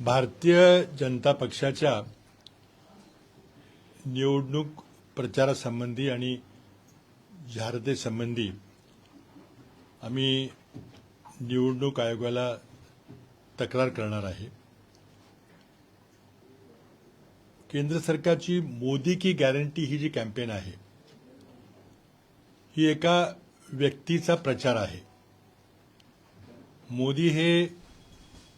भारतीय जनता पक्षाच्या निवडणूक प्रचारासंबंधी आणि जाहिरातीसंबंधी आम्ही निवडणूक आयोगाला तक्रार करणार आहे. केंद्र सरकारची मोदी की गॅरंटी ही जी कॅम्पेन आहे ही एका व्यक्तीचा प्रचार आहे. मोदी हे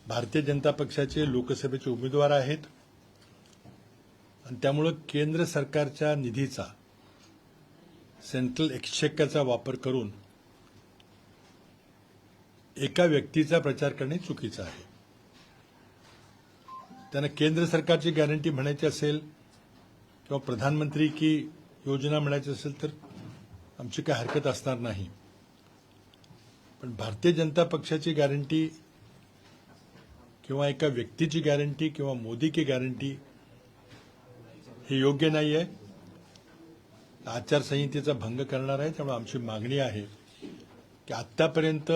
भारतीय जनता पक्षाचे लोकसभेचे उमेदवार आहेत. आणि त्यामुळं केंद्र सरकारच्या निधीचा सेंट्रल एक्सचेकरचा वापर करून एका व्यक्तीचा प्रचार करणे चुकीचं आहे. त्यांना केंद्र सरकारची गॅरंटी म्हणायची असेल किंवा प्रधानमंत्री की योजना म्हणायची असेल तर आमची काही हरकत असणार नाही. पण भारतीय जनता पक्षाची गॅरंटी किंवा एका व्यक्तीची गॅरंटी किंवा मोदी की गॅरंटी हे योग्य नाही आहे आचारसंहितेचा भंग करणार आहे त्यामुळे आमची मागणी आहे की आत्तापर्यंत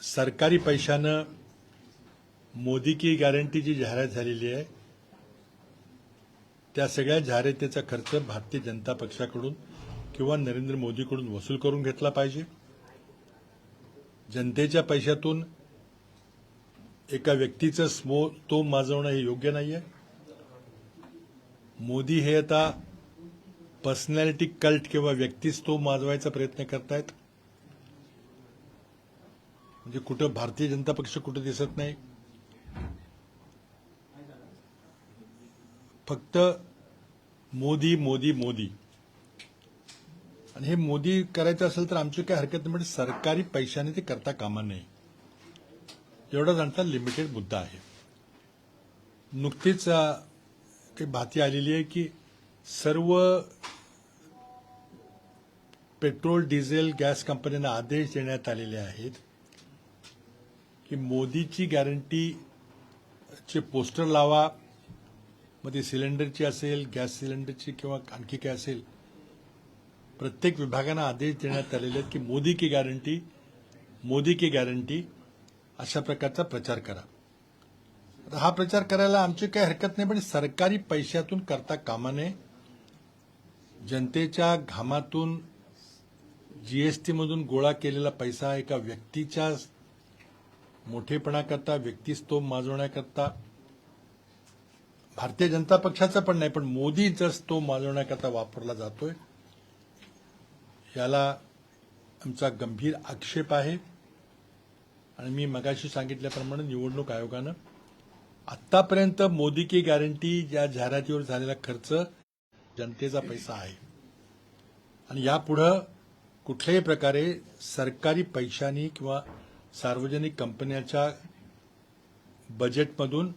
सरकारी पैशानं मोदी की गॅरंटी जी जाहिरात झालेली आहे. त्या सगळ्या जाहिरातीचा खर्च भारतीय जनता पक्षाकडून किंवा नरेंद्र मोदीकडून वसूल करून घेतला पाहिजे. जनतेच्या पैशातून एका व्यक्तीचं स्मो तो माजवणं हे योग्य नाही आहे मोदी हे आता पर्सनॅलिटी कल्ट किंवा व्यक्तीच तो माजवायचा प्रयत्न करतायत. म्हणजे कुठं भारतीय जनता पक्ष कुठं दिसत नाही. फक्त मोदी मोदी मोदी. आणि हे मोदी करायचं असेल तर आमची काय हरकत नाही म्हणजे सरकारी पैशाने ते करता कामा नाही एवढा त्यांचा लिमिटेड मुद्दा आहे. नुकतीच काही बातमी आलेली आहे की सर्व पेट्रोल डिझेल गॅस कंपन्यांना आदेश देण्यात आलेले आहेत की मोदीची गॅरंटी चे पोस्टर लावा मग ती सिलेंडरची असेल गॅस सिलेंडरची किंवा आणखी काय असेल प्रत्येक विभागांना आदेश देण्यात आलेले आहेत की मोदी की गॅरंटी मोदी की गॅरंटी अशा प्रकारचा प्रचार करा. आता हा प्रचार करायला आमची काही हरकत नाही पण सरकारी पैशातून करता कामा नये. जनतेच्या घामातून जीएसटीमधून गोळा केलेला पैसा एका व्यक्तीच्या मोठेपणाकरता व्यक्तिस्तव माजवण्याकरता भारतीय जनता पक्षाचा पण नाही पण मोदीचा तो माजवण्याकरता वापरला जातोय. याला आमचा गंभीर आक्षेप आहे. आणि मी मगाशी सांगितल्याप्रमाणे निवडणूक आयोगानं आतापर्यंत मोदी की गॅरंटी या जाहिरातीवर झालेला खर्च जनतेचा पैसा आहे. आणि यापुढं कुठल्याही प्रकारे सरकारी पैशांनी किंवा सार्वजनिक कंपन्याच्या बजेटमधून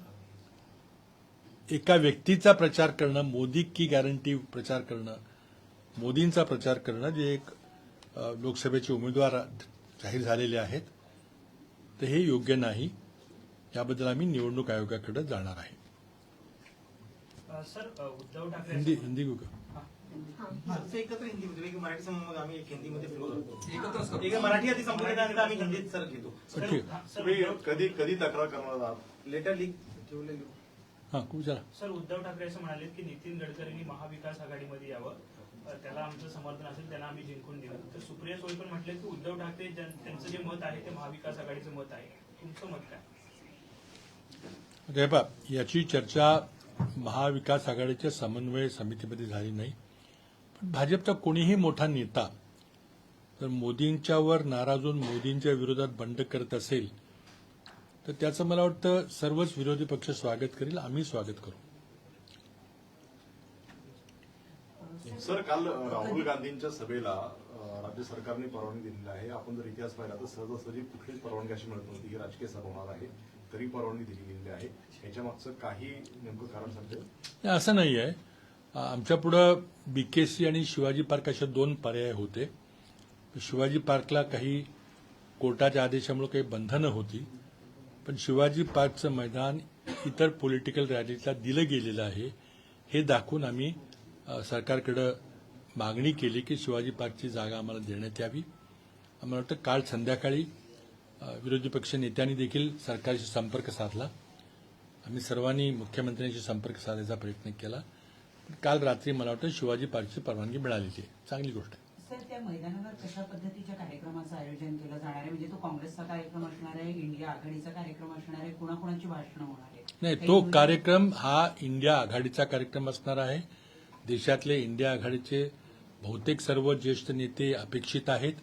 एका व्यक्तीचा प्रचार करणं मोदी की गॅरंटी प्रचार करणं मोदींचा प्रचार करणं जे एक लोकसभेचे उमेदवार जाहीर झालेले आहेत तर हे योग्य नाही. याबद्दल आम्ही निवडणूक आयोगाकडे जाणार आहे. अ, सर अ, उद्धव ठाकरे हिंदी को एकत्र मराठी आम्ही एक हिंदीमध्ये आधी आम्ही हिंदीत सर घेतो. हा, कधी कधी तक्रार करणार आहात? लेटर लिख ठेवलेली. हां खूप सर उद्धव ठाकरे असं म्हणाले की नितीन गडकरींनी महाविकास आघाडीमध्ये यावं. त्याला आमचं समर्थन असेल त्यांना आम्ही जिंकून देऊ. तर सुप्रिया सुळे पण म्हटले की उद्धव ठाकरे त्यांचं जे मत आहे ते महाविकास आघाडीचं मत आहे. तुमचं मत काय? हे याची चर्चा महाविकास आघाडीच्या समन्वय समितीमध्ये झाली नाही. पण भाजपचा कोणीही मोठा नेता जर मोदींच्यावर नाराज होऊन मोदींच्या विरोधात बंड करत असेल तर त्याचं मला वाटतं सर्वच विरोधी पक्ष स्वागत करील आम्ही स्वागत करू. सर काल राहुल गांधींच्या सभेला राज्य सरकारने परवानगी दिलेली आहे. आपण जर इतिहास पाहिला तर सहजासहजी कुठलीच परवानगी अशी मिळत नव्हती. ही राजकीय सभा होणार आहे. तरी परवानगी दिली गेलेली आहे. याच्या मागचं काही नेमकं कारण सांगते? असं नाही आहे. आमच्या पुढं बीकेसी आणि शिवाजी पार्क असे दोन पर्याय होते. शिवाजी पार्कला काही कोर्टाच्या आदेशामुळे काही बंधनं होती. पण शिवाजी पार्कचं मैदान इतर पॉलिटिकल रॅलीला दिलं गेलेलं आहे. हे दाखवून आम्ही सरकारकडं मागणी केली की शिवाजी पार्कची जागा आम्हाला देण्यात यावी. आम्हाला वाटतं काल संध्याकाळी विरोधी पक्ष नेत्यांनी देखील सरकारशी संपर्क साधला. आम्ही सर्वांनी मुख्यमंत्र्यांशी संपर्क साधायचा प्रयत्न केला. काल रात्री मला वाटतं शिवाजी पार्कची परवानगी मिळालेली आहे. चांगली गोष्ट आहे. सर त्या मैदानावर कशा पद्धतीच्या कार्यक्रमाचं आयोजन केलं जाणार आहे? म्हणजे तो काँग्रेसचा कार्यक्रम असणार आहे इंडिया आघाडीचा कार्यक्रम असणार आहे कुणाकुणाची भाषणं होणार आहे नाही तो मुलं- कार्यक्रम हा इंडिया आघाडीचा कार्यक्रम असणार आहे. देशातले इंडिया आघाडीचे बहुतेक सर्व ज्येष्ठ नेते अपेक्षित आहेत.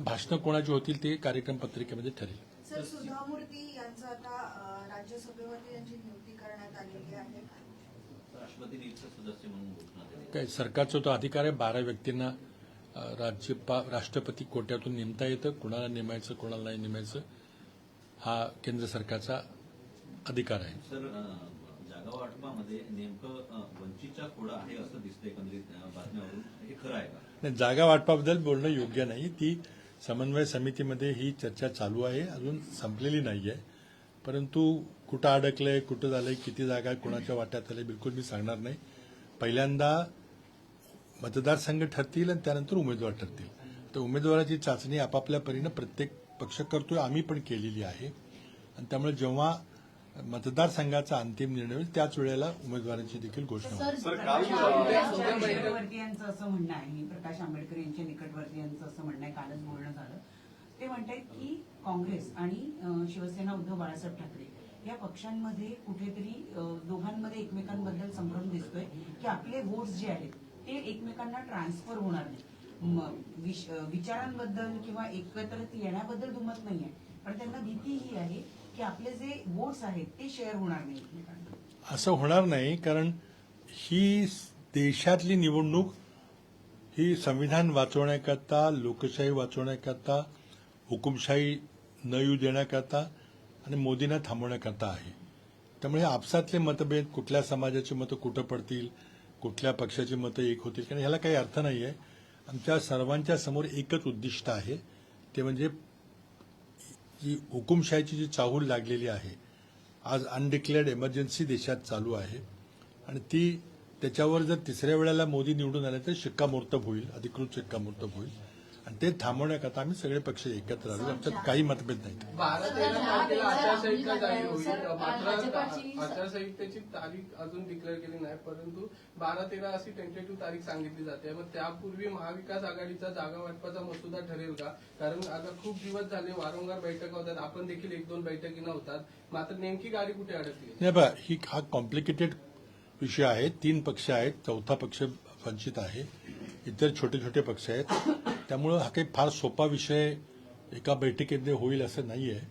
भाषणं कोणाची होतील ते कार्यक्रम पत्रिकेमध्ये ठरेल. सर सुधा मूर्ती यांचं आता अ, राज्यसभेवरती त्यांची नियुक्ती करण्यात आलेली आहे. राष्ट्रपती नीटचे सदस्य म्हणून घोषणा केली काय सरकारचा तो अधिकार आहे? बारा व्यक्तींना राज्यपा राष्ट्रपती कोट्यातून नेमता येतं. कुणाला नेमायचं कुणाला नाही नेमायचं हा केंद्र सरकारचा अधिकार आहे. वाटपामध्ये नेमकं वंचितचा खोडा आहे असं दिसतं एकंदरीत बातम्यावरून. हे खरं आहे का? नाही, जागा वाटपाबद्दल बोलणं योग्य नाही. ती समन्वय समितीमध्ये ही चर्चा चालू आहे. अजून संपलेली नाही आहे परंतु कुठं अडकलंय कुठं झालंय किती जागा कोणाच्या वाट्यात आल्या बिलकुल मी सांगणार नाही. पहिल्यांदा मतदारसंघ ठरतील आणि त्यानंतर उमेदवार ठरतील. तर उमेदवाराची चाचणी आपापल्या परीनं प्रत्येक पक्ष करतोय आम्ही पण केलेली आहे. आणि त्यामुळे जेव्हा मतदारसंघाचा अंतिम निर्णय होईल. त्याच वेळेला उमेदवारांची देखील घोषणा होईल. सर काल प्रकाश निकटवर्तीयांचं असं म्हणणं आहे. प्रकाश आंबेडकर यांच्या निकटवर्तीयांचं असं म्हणणं आहे. कालच बोलणं झालं. ते म्हणतायत की काँग्रेस आणि अं, शिवसेना उद्धव बाळासाहेब ठाकरे या पक्षांमध्ये कुठेतरी अं, दोघांमध्ये एकमेकांबद्दल संभ्रम दिसतोय की आपले वोट्स जे आहेत ते एकमेकांना ट्रान्सफर होणार नाही म- विश- अं, विचारांबद्दल किंवा एकत्र येण्याबद्दल दुमत नाहीये. पण त्यांना भीती ही आहे. की आपले जे वोट्स आहेत ते शेअर होणार नाही असं होणार नाही कारण ही देशातली निवडणूक ही संविधान वाचवण्याकरता लोकशाही वाचवण्याकरता हुकुमशाही न येऊ देण्याकरता आणि मोदींना थांबवण्याकरता आहे. त्यामुळे आपसातले मतभेद कुठल्या समाजाची मतं कुठं पडतील कुठल्या पक्षाची मतं एक होतील कारण ह्याला काही अर्थ नाही आहे आमच्या सर्वांच्या समोर एकच उद्दिष्ट आहे ते म्हणजे जी हुकुमशाहीची जी चाहूल लागलेली आहे आज अनडिक्लेअर्ड इमर्जन्सी देशात चालू आहे आणि ती त्याच्यावर जर तिसऱ्या वेळेला मोदी निवडून आले तर शिक्कामोर्तब होईल अधिकृत शिक्कामोर्तब होईल. आणि ते थांबवण्याकरता आम्ही सगळे पक्ष एकत्र आलो. आमच्यात काही मतभेद नाहीत. बारा तेरा तारखेला आचारसंहिता जाहीर होईल. सर, मात्र आचारसंहितेची तारीख अजून डिक्लेअर केली नाही परंतु बारा तेरा अशी टेंटेटिव्ह तारीख सांगितली जाते. मग त्यापूर्वी महाविकास आघाडीचा जागा वाटपाचा मसुदा ठरेल का? कारण आता खूप दिवस झाले वारंवार बैठका होतात. आपण देखील एक दोन बैठकी नव्हतात. मात्र नेमकी गाडी कुठे अडकली? नाही बा ही हा कॉम्प्लिकेटेड विषय आहे. तीन पक्ष आहेत. चौथा पक्ष वंचित आहे. इतर छोटे छोटे पक्ष आहेत. त्यामुळं हा काही फार सोपा विषय एका बैठकीमध्ये होईल असं नाही आहे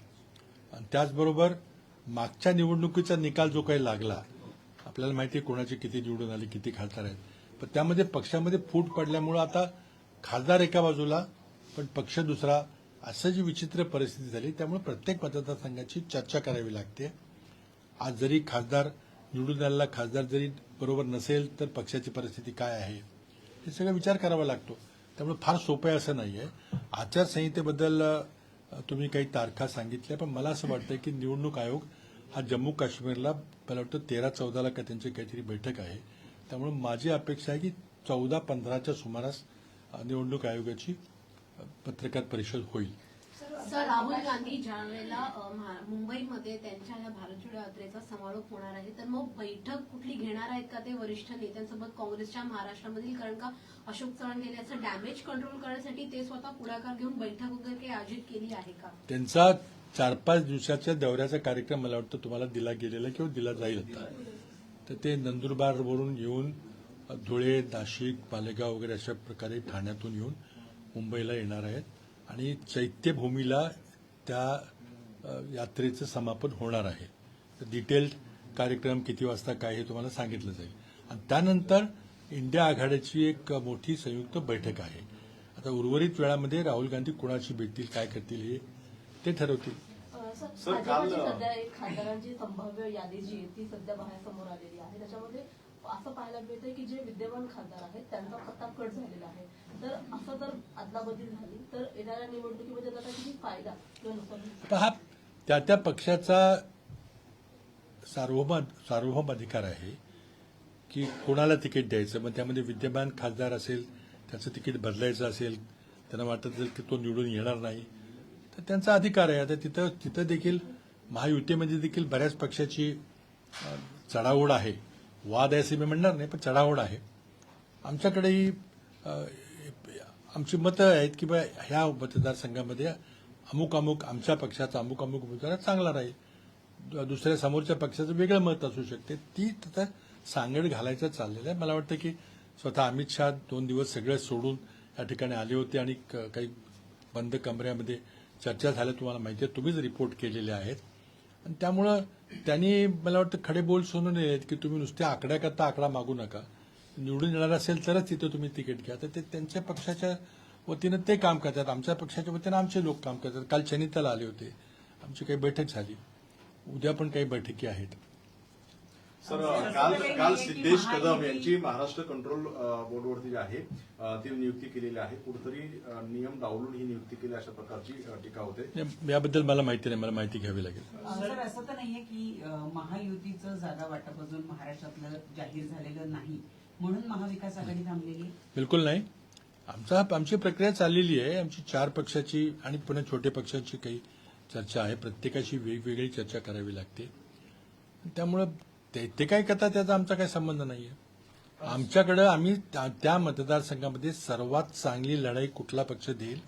आणि त्याचबरोबर मागच्या निवडणुकीचा निकाल जो काही लागला आपल्याला माहिती आहे कोणाचे किती निवडून आले किती खासदार आहेत. पण त्यामध्ये पक्षामध्ये फूट पडल्यामुळं आता खासदार एका बाजूला पण पक्ष दुसरा असं जी विचित्र परिस्थिती झाली त्यामुळे प्रत्येक मतदारसंघाची चर्चा करावी लागते. आज जरी खासदार निवडून आलेला खासदार जरी बरोबर नसेल तर पक्षाची परिस्थिती काय आहे? हे सगळं विचार करावा लागतो. त्यामुळे फार सोपं आहे असं नाही आहे आचारसंहितेबद्दल तुम्ही काही तारखा सांगितल्या पण मला असं वाटतं की निवडणूक आयोग हा जम्मू काश्मीरला मला वाटतं तेरा चौदाला का त्यांची काहीतरी बैठक आहे. त्यामुळे माझी अपेक्षा आहे की चौदा पंधराच्या सुमारास निवडणूक आयोगाची पत्रकार परिषद होईल. सर राहुल गांधी ज्या वेळेला मुंबईमध्ये त्यांच्या या भारत जोडो यात्रेचा समारोप होणार आहे तर मग बैठक कुठली घेणार आहेत का ते वरिष्ठ नेत्यांसोबत काँग्रेसच्या महाराष्ट्रामधील? कारण का अशोक चव्हाण गेल्याचं डॅमेज कंट्रोल करण्यासाठी ते स्वतः पुढाकार घेऊन बैठक वगैरे काही आयोजित केली आहे का? त्यांचा चार पाच दिवसाच्या दौऱ्याचा कार्यक्रम मला वाटतं तुम्हाला दिला गेलेला किंवा दिला जाईल आता. तर ते नंदुरबारवरून येऊन धुळे नाशिक मालेगाव वगैरे अशा प्रकारे ठाण्यातून येऊन मुंबईला येणार आहेत. आणि चैत्यभूमीला त्या यात्रेचं समापन होणार आहे. तर डिटेल्ड कार्यक्रम किती वाजता काय हे तुम्हाला सांगितलं जाईल. आणि त्यानंतर इंडिया आघाडीची एक मोठी संयुक्त बैठक आहे. आता उर्वरित वेळामध्ये राहुल गांधी कुणाशी भेटतील काय करतील हे ते ठरवतील. सर, काल- भाजपची सध्या एक खासदारांची संभाव्य यादी जी आहे ती सध्या बाहेर समोर आलेली आहे. त्याच्यामध्ये असं पाहायला मिळतंय की जे विद्यमान खासदार आहेत त्यांचा पत्ता कट झालेला आहे. तर असं जर अदलाबदली झाली तर येणाऱ्या निवडणुकीमध्ये त्याचा किती फायदा किंवा नुकसान हा त्या त्या पक्षाचा सार्वभौम सार्वभौम अधिकार आहे की कोणाला तिकीट द्यायचं. मग त्यामध्ये विद्यमान खासदार असेल त्याचं तिकीट बदलायचं असेल त्यांना वाटत असेल की तो निवडून येणार नाही. तर त्यांचा अधिकार आहे. आता तिथं तिथं देखील महायुतीमध्ये देखील बऱ्याच पक्षाची चढाओढ आहे. वाद आहे असे मी म्हणणार नाही पण चढावड आहे. आमच्याकडेही आमची मतं आहेत की बा ह्या मतदारसंघामध्ये अमुक अमुक आमच्या पक्षाचा अमुक अमुक उमेदवार चांगला राहील. दुसऱ्या समोरच्या पक्षाचं वेगळं मत असू शकते. ती तिथं सांगड घालायचं चाललेलं आहे. मला वाटतं की स्वतः अमित शहा दोन दिवस सगळं सोडून या ठिकाणी आले होते आणि क- काही बंद कमऱ्यामध्ये चर्चा झाल्या. तुम्हाला माहिती आहे तुम्हीच रिपोर्ट केलेले आहेत आणि त्यामुळं त्यांनी मला वाटतं खडे बोल सोडून दिले आहेत की तुम्ही नुसत्या आकड्याकरता आकडा मागू नका. निवडून येणार असेल तरच तिथं तुम्ही तिकीट घ्या. तर ते त्यांच्या पक्षाच्या वतीनं ते काम करतात. आमच्या पक्षाच्या वतीनं आमचे लोक काम करतात. काल चनिताला आले होते. आमची काही बैठक झाली. उद्या पण काही बैठकी आहेत. सर काल काल सिद्धेश कदम यांची महाराष्ट्र कंट्रोल बोर्डवरती जी आहे ती नियुक्ती केलेली आहे. कुठेतरी नियम डावलून ही नियुक्ती केली अशा प्रकारची टीका होते. याबद्दल मला माहिती नाही. मला माहिती घ्यावी लागेल. सर असं तर नाहीये की महायुतीचं जागा वाटप अजून महाराष्ट्रातलं जाहीर झालेलं नाही. म्हणून महाविकास आघाडी थांबलेली? बिलकुल नाही. आमचा आमची प्रक्रिया चाललेली आहे. आमची चार पक्षाची आणि पुन्हा छोटे पक्षाची काही चर्चा आहे. प्रत्येकाची वेगवेगळी चर्चा करावी लागते. त्यामुळं ते ते काय करतात त्याचा आमचा काही संबंध नाही आहे आमच्याकडं आम्ही त्या- त्या मतदारसंघामध्ये सर्वात चांगली लढाई कुठला पक्ष देईल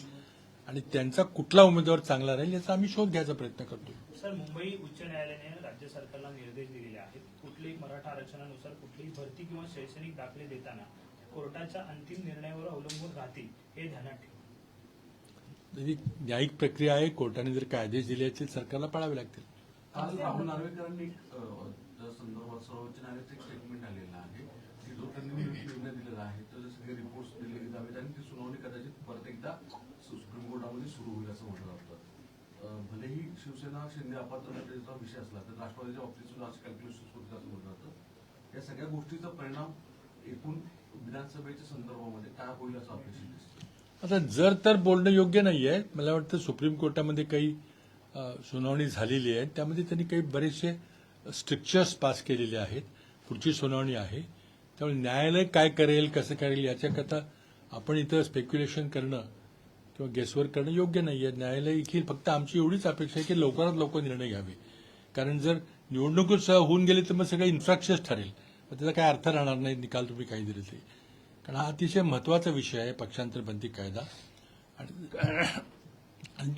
आणि त्यांचा कुठला उमेदवार चांगला राहील याचा आम्ही शोध घ्यायचा प्रयत्न करतो सर मुंबई उच्च न्यायालयाने राज्य सरकारला निर्देश दिलेले आहेत कुठलेही मराठा आरक्षणानुसार कुठलीही भरती किंवा शैक्षणिक दाखले देताना कोर्टाच्या अंतिम निर्णयावर अवलंबून राहतील हे ध्यानात ठेवा. ही न्यायिक प्रक्रिया आहे कोर्टाने जर काय आदेश दिले असतील सरकारला पाळावे लागतील. त्या संदर्भात सर्वोच्च एक स्टेटमेंट आलेलं आहे. की जो त्यांनी निर्णय दिलेला आहे. त्याचे सगळे रिपोर्ट्स दिले जावेत आणि ती सुनावणी कदाचित परत एकदा सुप्रीम कोर्टामध्ये सुरू होईल असं म्हटलं जातं. भलेही शिवसेना शिंदे अपात्रतेचा विषय असला तर राष्ट्रवादीच्या बाबतीत सुद्धा असं कॅल्क्युलेशन होतं असं म्हटलं जातं. या सगळ्या गोष्टीचा परिणाम एकूण विधानसभेच्या संदर्भामध्ये काय होईल असं अपेक्षित दिसतं. आता जर तर बोलणं योग्य नाही आहे मला वाटतं सुप्रीम कोर्टामध्ये काही सुनावणी झालेली आहे. त्यामध्ये त्यांनी काही बरेचसे स्ट्रिक्चर्स पास केलेले आहेत पुढची सुनावणी आहे. त्यामुळे न्यायालय काय करेल कसं करेल याच्याकरता आपण इथं स्पेक्युलेशन करणं किंवा गेसवर करणं योग्य नाही आहे न्यायालय देखील फक्त आमची एवढीच अपेक्षा आहे की लवकरात लवकर निर्णय घ्यावे. कारण जर निवडणूकच होऊन गेली तर मग सगळं इन्फ्रॅक्शन्स ठरेल. मग त्याचा काय अर्थ राहणार नाही निकाल तुम्ही काही दिले ते कारण हा अतिशय महत्त्वाचा विषय आहे पक्षांतरबंदी कायदा. आणि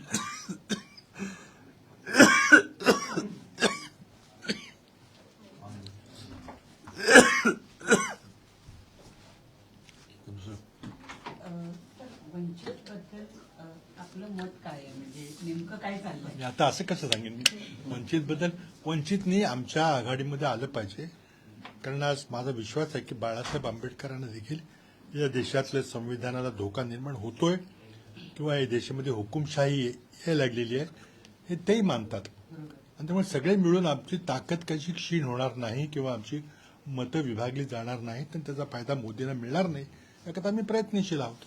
अं, तर वंचितबद्दल अं, आपलं मत काय आहे म्हणजे नेमकं काय चाललंय आणि आता असं कसं सांगेन? वंचित बद्दल वंचितनी आमच्या आघाडीमध्ये आलं पाहिजे. कारण आज माझा विश्वास आहे की बाळासाहेब आंबेडकरांना देखील या देशातल्या संविधानाला धोका निर्माण होतोय किंवा या देशामध्ये हुकुमशाही यायला लागलेली आहे हे तेही मानतात. आणि त्यामुळे सगळे मिळून आमची ताकद कशी क्षीण होणार नाही किंवा आमची मतं विभागली जाणार नाहीत आणि त्याचा फायदा मोदींना मिळणार नाही याकरता आम्ही प्रयत्नशील आहोत.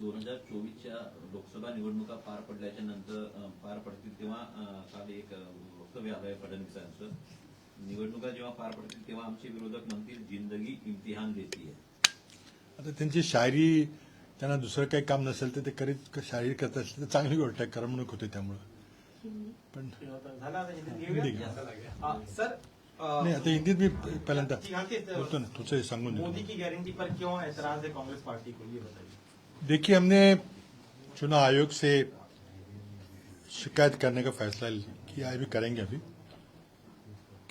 दोन हजार चोवीसच्या लोकसभा निवडणुका पार पडल्याच्या नंतर पार पडतील तेव्हा काल एक वक्तव्य आलंय फडणवीसांचं. निवडणुका जेव्हा पार पडतील तेव्हा आमचे विरोधक म्हणतील जिंदगी इम्तिहान देती आहे आता त्यांची शायरी त्यांना दुसरं काही काम नसेल तर ते करीत शायरी करत असतील तर चांगली गोष्ट आहे करमणूक होते त्यामुळं. पण सर नाही आता हिंदीत मी पहिल्यांदा बोलतो ना तुझं सांगून मोदी की गारंटी पर क्यों ऐतराज है कांग्रेस पार्टी को ये बताइए। देखिए, हमने चुनाव आयोग से शिकायत करने का फैसला किया अभी करेंगे अभी,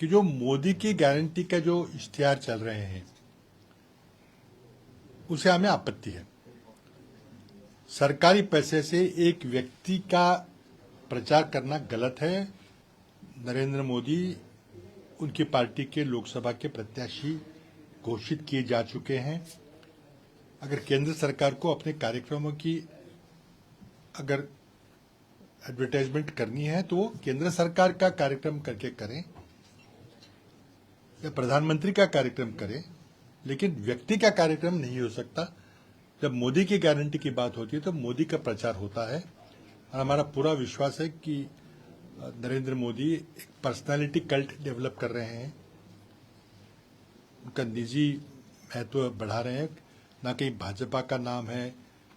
कि जो मोदी की गारंटी का जो इश्तिहार चल रहे हैं, उसे हमें आपत्ति है। सरकारी पैसे से एक व्यक्ति का प्रचार करना गलत है। नरेंद्र मोदी उनकी पार्टी के लोकसभा के प्रत्याशी घोषित किए जा चुके हैं। अगर केंद्र सरकार को अपने कार्यक्रमों की अगर एडवर्टाइजमेंट करनी है तो केंद्र सरकार का कार्यक्रम करके करें, या प्रधानमंत्री का कार्यक्रम करें, लेकिन व्यक्ति का कार्यक्रम नहीं हो सकता। जब मोदी की गारंटी की बात होती है तो मोदी का प्रचार होता है। और हमारा पूरा विश्वास है कि नरेंद्र मोदी एक पर्सनालिटी कल्ट डेवलप कर रहे हैं। उनका निजी महत्व बढ़ा रहे हैं। ना कहीं भाजपा का नाम है,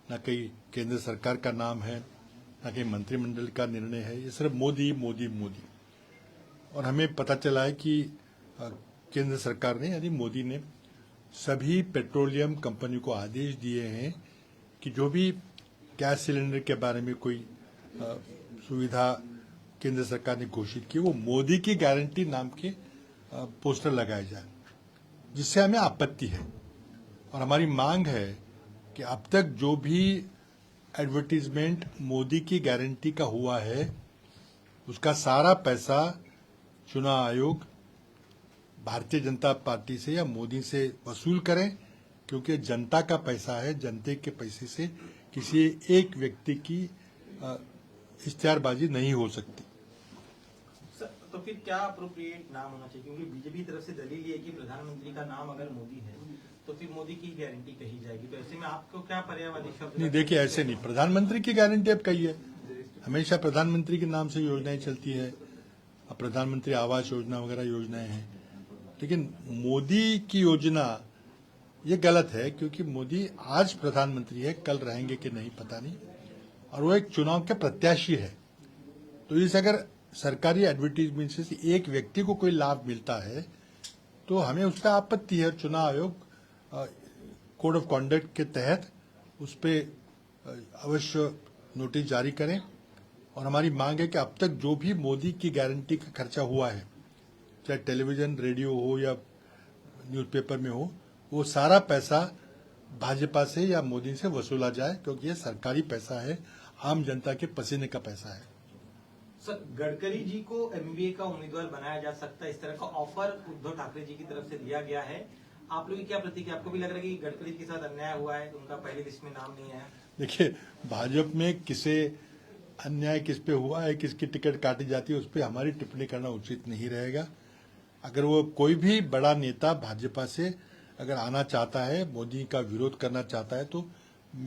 ना कहीं केंद्र सरकार का नाम है, ना कहीं मंत्रिमंडल का निर्णय है, ये सिर्फ़ मोदी मोदी मोदी। और हमें पता चला है कि केंद्र सरकार ने, यानी मोदी ने सभी पेट्रोलियम कंपनी को आदेश दिए हैं कि जो भी गैस सिलेंडर के बारे में कोई सुविधा केंद्र सरकार ने घोषित की, वो मोदी की गारंटी नाम के पोस्टर लगाए जाए, जिससे हमें आपत्ति है। और हमारी मांग है कि अब तक जो भी एडवर्टीजमेंट मोदी की गारंटी का हुआ है, उसका सारा पैसा चुनाव आयोग, भारतीय जनता पार्टी से या मोदी से वसूल करें, क्योंकि जनता का पैसा है, जनता के पैसे से किसी एक व्यक्ति की इश्तेहारबाजी नहीं हो सकती। तो फिर क्या अप्रोप्रिएट नाम होना चाहिए? क्योंकि बीजेपी तरफ़ से दलील है कि प्रधानमंत्री का नाम अगर मोदी है तो फिर मोदी की गारंटी कही जाएगी। तो ऐसे में आपको क्या पर्यायवादी शब्द नहीं देखिए ऐसे नहीं। प्रधानमंत्री की गारंटी अब कही है हमेशा प्रधानमंत्री के नाम से योजनाएँ चलती है। अब प्रधानमंत्री आवास योजना वगैरह योजनाएँ हैं। लेकिन मोदी की योजना ये गलत है क्योंकि मोदी आज प्रधानमंत्री है कल रहेंगे कि नहीं पता नहीं। और वो एक चुनाव के प्रत्याशी है। तो इस अगर सरकारी एडवर्टीजमेंट से एक व्यक्ति को कोई लाभ मिलता है तो हमें उसका आपत्ति है चुनाव आयोग कोड ऑफ़ कॉन्डक्ट के तहत उस पर अवश्य नोटिस जारी करें। और हमारी मांग है कि अब तक जो भी मोदी की गारंटी का खर्चा हुआ है, चाहे टेलीविज़न रेडियो हो या न्यूज़पेपर में हो, वो सारा पैसा भाजपा से या मोदी से वसूला जाए, क्योंकि ये सरकारी पैसा है, आम जनता के पसीने का पैसा है। सर, गडकरी जी को एमबीए का उम्मीदवार बनाया जा सकता है, इस तरह का ऑफ़र उद्धव ठाकरे जी की तरफ़ से दिया गया है। आप लोग की क्या प्रतिक्रिया? आपको भी लग रहा है कि गडकरी के साथ अन्याय हुआ है उनका पहले लिस्ट में नाम नहीं आया देखिए भाजपा में किसे अन्याय किस पे हुआ है किसकी टिकट काटी जाती है उस पर हमारी टिप्पणी करना उचित नहीं रहेगा। अगर वो कोई भी बड़ा नेता भाजपा से अगर आना चाहता है मोदी का विरोध करना चाहता है तो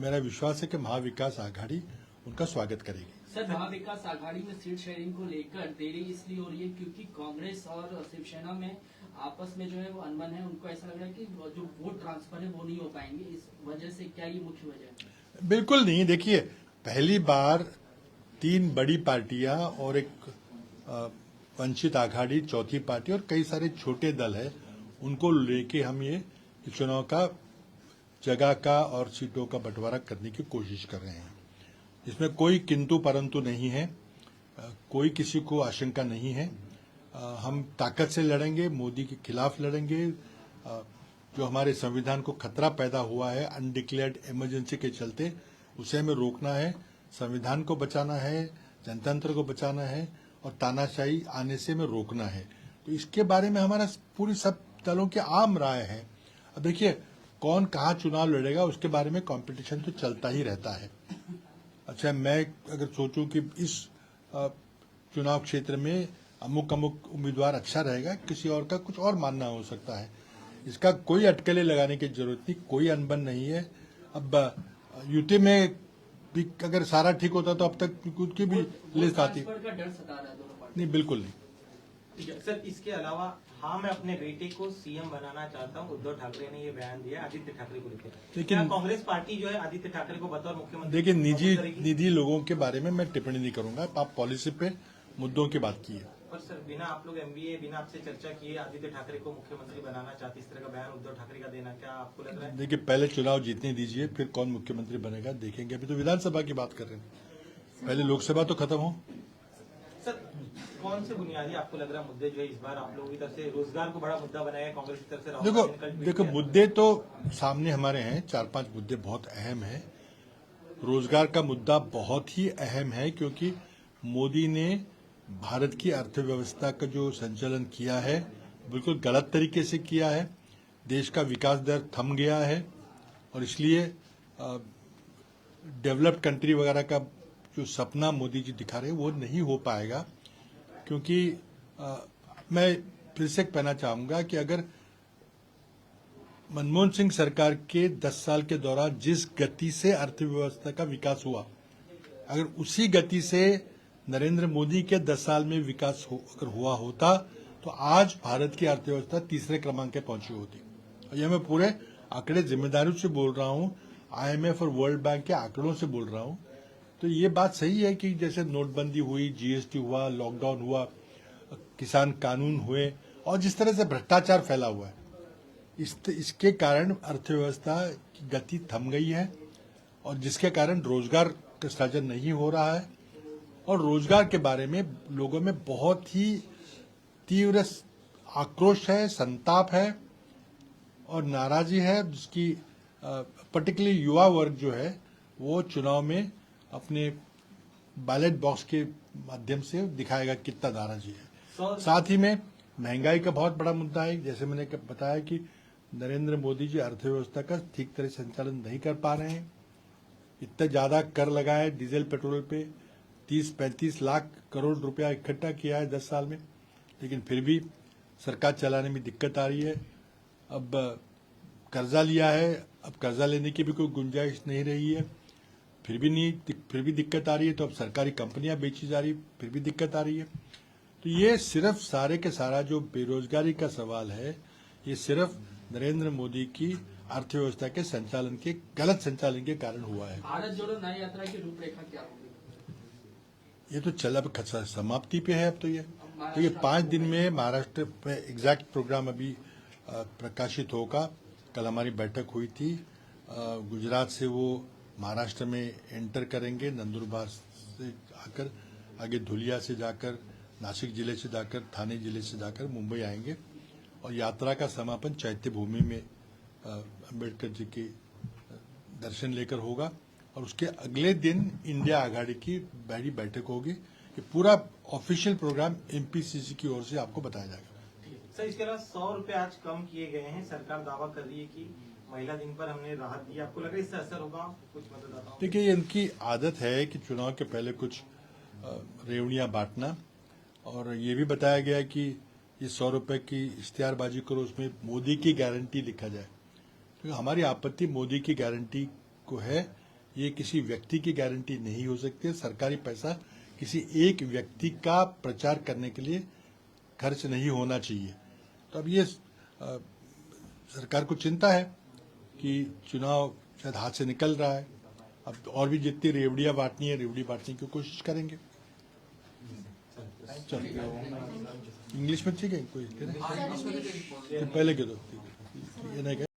मेरा विश्वास है कि महाविकास आघाड़ी उनका स्वागत करेगी। सर महाविकास आघाड़ी में सीट शेयरिंग को लेकर देरी इसलिए हो रही है क्योंकि कांग्रेस और शिवसेना में आपस में जो है वो अनबन है, उनको ऐसा लग रहा है कि जो वोट ट्रांसफ़र है, वो नहीं हो पाएँगे। इस वजह से क्या ये मुख्य वजह है? बिल्कुल नहीं। देखिए, पहली बार तीन बड़ी पार्टियाँ और एक वंचित आघाड़ी, चौथी पार्टी और कई सारे छोटे दल है, उनको लेके हम ये चुनाव का, जगह का और सीटों का बंटवारा करने की कोशिश कर रहे हैं। इसमें कोई किंतु परंतु नहीं है कोई किसी को आशंका नहीं है। हम ताकत से लड़ेंगे, मोदी के खिलाफ लड़ेंगे। जो हमारे संविधान को खतरा पैदा हुआ है अनडिक्लेयर्ड इमरजेंसी के चलते, उसे हमें रोकना है, संविधान को बचाना है, जनतंत्र को बचाना है और तानाशाही आने से हमें रोकना है। तो इसके बारे में हमारा पूरी सब दलों की आम राय है। अब देखिए, कौन कहाँ चुनाव लड़ेगा, उसके बारे में कंपटीशन तो चलता ही रहता है। अच्छा मैं अगर सोचूं कि इस चुनाव क्षेत्र में अमुक अमुक उम्मीदवार अच्छा रहेगा किसी और का कुछ और मानना हो सकता है। इसका कोई अटकलें लगाने की ज़रूरत नहीं कोई अनबन नहीं है। अब यूटी में भी अगर सारा ठीक होता तो अब तक खुद की भी लिस्ट आती। ट्रांसफ़र का डर सता रहा दोनों पार्टी नहीं बिल्कुल नहीं। सर इसके अलावा हाँ मैं अपने बेटे को सीएम बनाना चाहता हूँ उद्धव ठाकरे ने ये बयान दिया आदित्य ठाकरे को लेकर लेकिन- कांग्रेस पार्टी जो है आदित्य ठाकरे को बतौर मुख्यमंत्री देखिए निजी निजी लोगों के बारे में मैं टिप्पणी नहीं करूँगा आप पॉलिसी पे मुद्दों की बात की है पर सर बिना आप लोग एमबीए बिना आपसे चर्चा किए आदित्य ठाकरे को मुख्यमंत्री बनाना चाहते इस तरह का बयान उद्धव ठाकरे का देना क्या आपको लग रहा है? देखिए पहले चुनाव जीतने दीजिए फिर कौन मुख्यमंत्री बनेगा देखेंगे। अभी तो विधानसभा की बात कर रहे हैं। पहले लोकसभा तो खत्म हो। सर कौन से बुनियादी आपको लग रहा है मुद्दे जो है इस बार आप लोगों की तरफ़ से रोज़गार को बड़ा मुद्दा बनाया कांग्रेस की तरफ़ से देखो देखो मुद्दे तो सामने हमारे हैं चार पाँच मुद्दे बहुत अहम है। रोज़गार का मुद्दा बहुत ही अहम है क्योंकि मोदी ने भारत की अर्थव्यवस्था का जो संचालन किया है बिल्कुल गलत तरीके से किया है। देश का विकास दर थम गया है और इसलिए डेवलप्ड कंट्री वगैरह का जो सपना मोदी जी दिखा रहे हैं वो नहीं हो पाएगा। क्योंकि अ, मैं फिर से कहना चाहूँगा कि अगर मनमोहन सिंह सरकार के 10 साल के दौरान जिस गति से अर्थव्यवस्था का विकास हुआ अगर उसी गति से नरेंद्र मोदी के 10 साल में विकास हो, अगर हुआ होता तो आज भारत की अर्थव्यवस्था तीसरे क्रमांक पे पहुँची होती। और यह मैं पूरे आंकड़े ज़िम्मेदारी से बोल रहा हूँ आईएमएफ और वर्ल्ड बैंक के आंकड़ों से बोल रहा हूँ। तो ये बात सही है कि जैसे नोटबंदी हुई जीएसटी हुआ लॉकडाउन हुआ किसान कानून हुए और जिस तरह से भ्रष्टाचार फैला हुआ है इस इसके कारण अर्थव्यवस्था की गति थम गई है और जिसके कारण रोज़गार का सृजन नहीं हो रहा है। और रोज़गार के बारे में लोगों में बहुत ही तीव्र आक्रोश है संताप है और नाराज़गी है जिसकी पर्टिकुलरली युवा वर्ग जो है वो चुनाव में अपने बैलेट बॉक्स के माध्यम से दिखाएगा कितना नाराजी है। साथ ही में महँगाई का बहुत बड़ा मुद्दा है। जैसे मैंने बताया कि नरेंद्र मोदी जी अर्थव्यवस्था का ठीक तरह संचालन नहीं कर पा रहे हैं। इतना ज़्यादा कर लगाए डीजल पेट्रोल पे। तीस पैंतीस लाख करोड़ रुपया इकट्ठा किया है दस साल में। लेकिन फिर भी सरकार चलाने में दिक्कत आ रही है। अब कर्जा लिया है। अब कर्जा लेने की भी कोई गुंजाइश नहीं रही है। फिर भी नहीं फिर भी दिक्कत आ रही है। तो अब सरकारी कंपनियाँ बेची जा रही फिर भी दिक्कत आ रही है। तो ये सिर्फ़ सारे के सारा जो बेरोजगारी का सवाल है, ये सिर्फ़ नरेंद्र मोदी की अर्थव्यवस्था के संचालन के, गलत संचालन के कारण हुआ है। भारत जोड़ो नई यात्रा की रूपरेखा क्या होगी? ये तो चल अब समाप्ति पे है अब तो ये। तो ये पाँच दिन में महाराष्ट्र में एग्जैक्ट प्रोग्राम अभी प्रकाशित होगा। कल हमारी बैठक हुई थी। गुजरात से वो महाराष्ट्र में एंटर करेंगे, नंदुरबार से आकर, आगे धुलिया से जाकर, नासिक ज़िले से जाकर, थाने ज़िले से जाकर मुंबई आएँगे। और यात्रा का समापन चैत्य भूमि में अंबेडकर जी के दर्शन लेकर होगा। और उसके अगले दिन इंडिया आघाड़ी की बड़ी बैठक होगी ये पूरा ऑफिशियल प्रोग्राम एमपीसीसी की ओर से आपको बताया जाएगा। सर इसके अलावा सौ रुपए आज कम किए गए हैं। सरकार दावा कर रही है कि महिला दिन पर हमने राहत दी। आपको लग रहा है इससे असर होगा? कुछ मतदाताओं देखिए ये इनकी आदत है कि चुनाव के पहले कुछ रेवड़ियाँ बांटना। और ये भी बताया गया कि ये सौ रुपए की इश्तेहारबाजी करो उसमें मोदी की गारंटी लिखा जाए। तो हमारी आपत्ति मोदी की गारंटी को है ये किसी व्यक्ति की गारंटी नहीं हो सकती है। सरकारी पैसा किसी एक व्यक्ति का प्रचार करने के लिए खर्च नहीं होना चाहिए। तो अब ये अ, सरकार को चिंता है कि चुनाव शायद हाथ से निकल रहा है। अब और भी जितनी रेवड़ियाँ बांटनी है रेवड़ी बांटने की कोशिश करेंगे। चलो। इंग्लिश में ठीक है? कोई पहले के दो ठीक है। ये नहीं